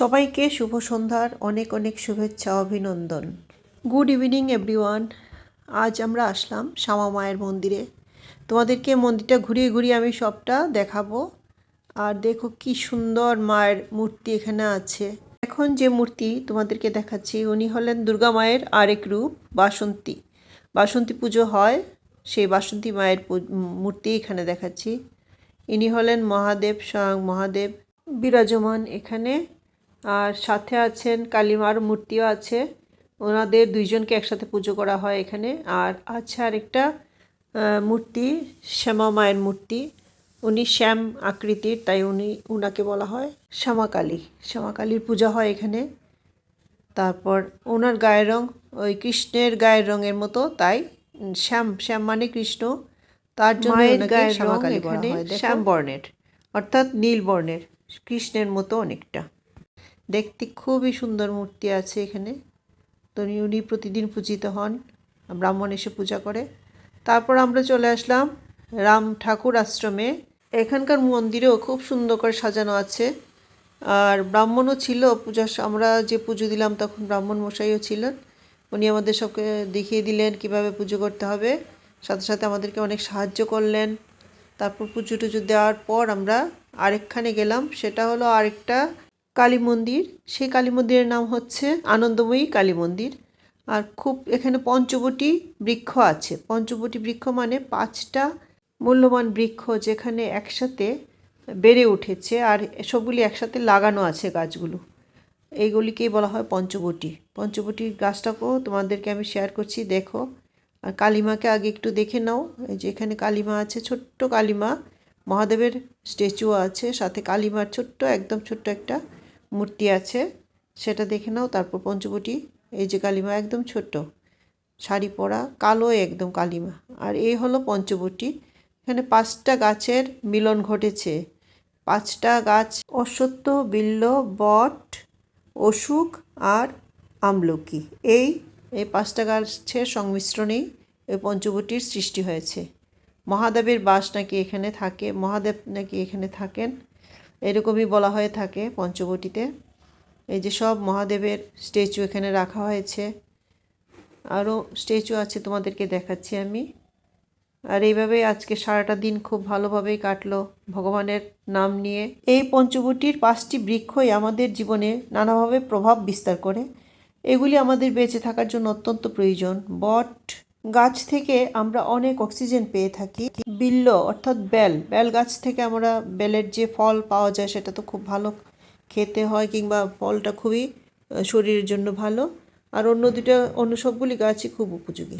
সবাইকে শুভ সন্ধ্যার অনেক অনেক শুভেচ্ছা, অভিনন্দন। গুড ইভিনিং এভরিওয়ান আজ আমরা আসলাম শ্যামা মায়ের মন্দিরে। তোমাদেরকে মন্দিরটা ঘুরিয়ে ঘুরিয়ে আমি সবটা দেখাবো। আর দেখো কি সুন্দর মায়ের মূর্তি এখানে আছে। এখন যে মূর্তি তোমাদেরকে দেখাচ্ছি, উনি হলেন দুর্গা মায়ের আরেক রূপ, বাসন্তী। বাসন্তী পুজো হয়, সেই বাসন্তী মায়ের মূর্তি এখানে দেখাচ্ছি। ইনি হলেন মহাদেব স্বয়ং মহাদেব। বিরাজমান এখানে। আর সাথে আছেন কালীমার মূর্তিও আছে। ওনাদের দুইজনকে একসাথে পুজো করা হয় এখানে। আর আছে আরেকটা মূর্তি শ্যামা মায়ের মূর্তি। উনি শ্যাম আকৃতির তাই উনি উনাকে বলা হয় শ্যামাকালী। শ্যামাকালীর পূজা হয় এখানে। তারপর ওনার গায়ের রং ওই কৃষ্ণের গায়ের রঙের মতো তাই শ্যাম শ্যাম মানে কৃষ্ণ। তার জন্য গায়ের রং শ্যামাকালী এখানে শ্যাম বর্ণের অর্থাৎ নীল বর্ণের কৃষ্ণের মতো অনেকটা। দেখতে খুবই সুন্দর মূর্তি আছে এখানে। তো উনি- প্রতিদিন পূজিত হন, ব্রাহ্মণ এসে পূজা করে। তারপর আমরা চলে আসলাম রাম ঠাকুর আশ্রমে। এখানকার মন্দিরেও খুব সুন্দর করে সাজানো আছে। আর ব্রাহ্মণও ছিল, পূজা আমরা যে পুজো দিলাম তখন ব্রাহ্মণ মশাইও ছিলেন। উনি আমাদের সবকে দেখিয়ে দিলেন কীভাবে পুজো করতে হবে। সাথে সাথে আমাদেরকে অনেক সাহায্য করলেন। তারপর পুজো টুজো দেওয়ার পর আমরা আরেকখানে গেলাম। সেটা হলো আরেকটা কালী মন্দির, সেই কালী মন্দিরের নাম হচ্ছে আনন্দময়ী কালী মন্দির। আর খুব এখানে পঞ্চবটি বৃক্ষ আছে। পঞ্চবটি বৃক্ষ মানে পাঁচটা মূল্যবান বৃক্ষ যেখানে একসাথে বেড়ে উঠেছে আর সবগুলি একসাথে লাগানো আছে গাছগুলো। এইগুলিকেই বলা হয় পঞ্চবটি। পঞ্চবটির গাছটাকেও তোমাদেরকে আমি শেয়ার করছি, দেখো। আর কালিমাকে আগে একটু দেখে নাও। এই যে এখানে কালিমা আছে, ছোট্ট কালিমা। মহাদেবের স্ট্যাচুও আছে, সাথে কালিমার ছোট্ট, একদম ছোট্ট একটা মূর্তি আছে, সেটা দেখে নাও। তারপর পঞ্চবটি, এই যে কালিমা একদম ছোট্ট। শাড়ি পরা কালো একদম কালিমা। আর এই হলো পঞ্চবটি। এখানে পাঁচটা গাছের মিলন ঘটেছে। পাঁচটা গাছ অশ্বত্থ, বিল্ল, বট, অশোক আর আমলকি। এই এই পাঁচটা গাছের সংমিশ্রণেই এই পঞ্চবটির সৃষ্টি হয়েছে। মহাদেবের বাস নাকি এখানে থাকে, মহাদেব নাকি এখানে থাকেন? এরকমই বলা হয়ে থাকে পঞ্চবটিতে। এই যে সব মহাদেবের স্ট্যাচু এখানে রাখা হয়েছে। আরও স্ট্যাচু আছে তোমাদেরকে দেখাচ্ছি আমি। আর এইভাবে আজকে সারাটা দিন খুব ভালোভাবেই কাটলো ভগবানের নাম নিয়ে। এই পঞ্চবটির পাঁচটি বৃক্ষই আমাদের জীবনে নানাভাবে প্রভাব বিস্তার করে। এগুলি আমাদের বেঁচে থাকার জন্য অত্যন্ত প্রয়োজন। বট গাছ থেকে আমরা অনেক অক্সিজেন পেয়ে থাকি। বিল্ল অর্থাৎ বেল বেল গাছ থেকে আমরা বেলের যে ফল পাওয়া যায় সেটা তো খুব ভালো খেতে হয় কিংবা ফলটা খুবই শরীরের জন্য ভালো। আর অন্য দুটো অন্য সবগুলি গাছই খুব উপযোগী।